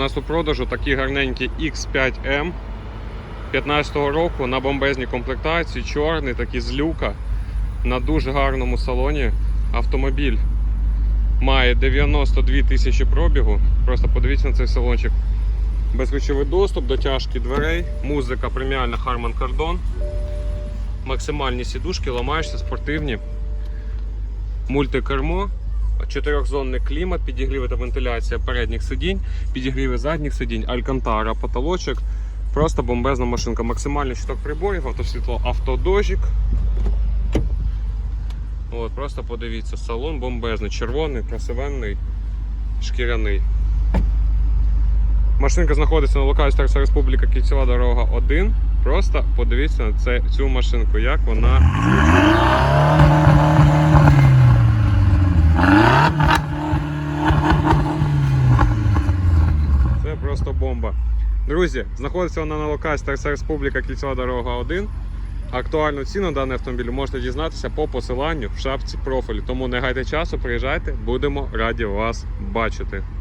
У нас у продажу такий гарненький X5M 15-го року на бомбезній комплектації, чорний, такий з люка, на дуже гарному салоні. Автомобіль має 92 тисячі пробігу. Просто подивіться на цей салончик. Безключовий доступ, дотяжки дверей, музика преміальна Harman Kardon. Максимальні сідушки, ламаєшся, спортивні. Мультикермо, чотирьохзонний клімат, підігріви та вентиляція передніх сидінь, підігріви задніх сидінь, алькантара, потолочок. Просто бомбезна машинка. Максимальний щиток приборів, автосвітло, автодожик. От, просто подивіться, салон бомбезний, червоний, красивенний, шкіряний. Машинка знаходиться на локації Старця Республіка Кільцева дорога 1. Просто подивіться на це, цю машинку, як вона Це просто бомба. Друзі, знаходиться вона на локації Старця Республіка Кільцева дорога 1. Актуальну ціну даний автомобіль можете дізнатися по посиланню в шапці профілю. Тому не гайте часу, приїжджайте, будемо раді вас бачити.